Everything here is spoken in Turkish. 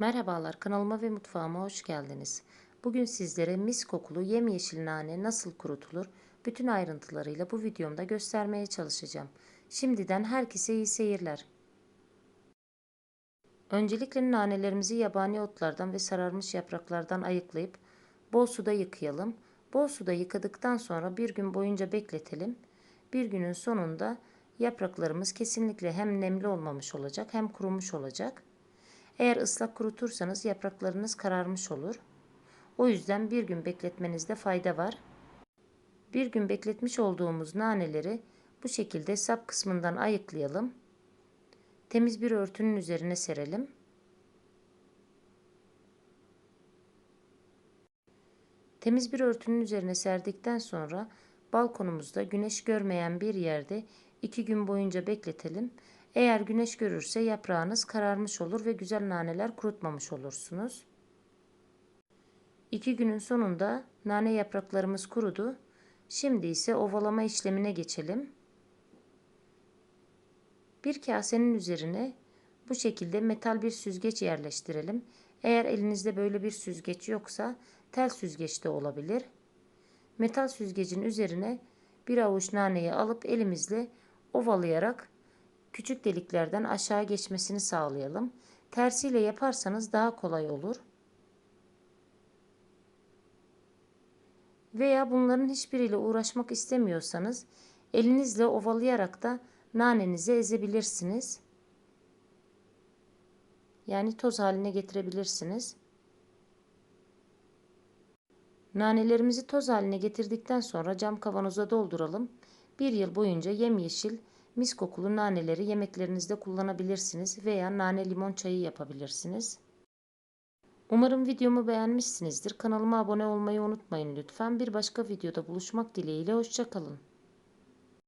Merhabalar kanalıma ve mutfağıma hoş geldiniz. Bugün sizlere mis kokulu yemyeşil nane nasıl kurutulur bütün ayrıntılarıyla bu videomda göstermeye çalışacağım. Şimdiden herkese iyi seyirler. Öncelikle nanelerimizi yabani otlardan ve sararmış yapraklardan ayıklayıp bol suda yıkayalım. Bol suda yıkadıktan sonra bir gün boyunca bekletelim. Bir günün sonunda yapraklarımız kesinlikle hem nemli olmamış olacak hem kurumuş olacak. Eğer ıslak kurutursanız yapraklarınız kararmış olur. O yüzden bir gün bekletmenizde fayda var. Bir gün bekletmiş olduğumuz naneleri bu şekilde sap kısmından ayıklayalım. Temiz bir örtünün üzerine serelim. Temiz bir örtünün üzerine serdikten sonra balkonumuzda güneş görmeyen bir yerde iki gün boyunca bekletelim. Eğer güneş görürse yaprağınız kararmış olur ve güzel naneler kurutmamış olursunuz. İki günün sonunda nane yapraklarımız kurudu. Şimdi ise ovalama işlemine geçelim. Bir kasenin üzerine bu şekilde metal bir süzgeç yerleştirelim. Eğer elinizde böyle bir süzgeç yoksa tel süzgeç de olabilir. Metal süzgecin üzerine bir avuç naneyi alıp elimizle ovalayarak küçük deliklerden aşağı geçmesini sağlayalım. Tersiyle yaparsanız daha kolay olur. Veya bunların hiçbiriyle uğraşmak istemiyorsanız elinizle ovalayarak da nanenizi ezebilirsiniz. Yani toz haline getirebilirsiniz. Nanelerimizi toz haline getirdikten sonra cam kavanoza dolduralım. Bir yıl boyunca yemyeşil mis kokulu naneleri yemeklerinizde kullanabilirsiniz veya nane limon çayı yapabilirsiniz. Umarım videomu beğenmişsinizdir. Kanalıma abone olmayı unutmayın lütfen. Bir başka videoda buluşmak dileğiyle hoşçakalın.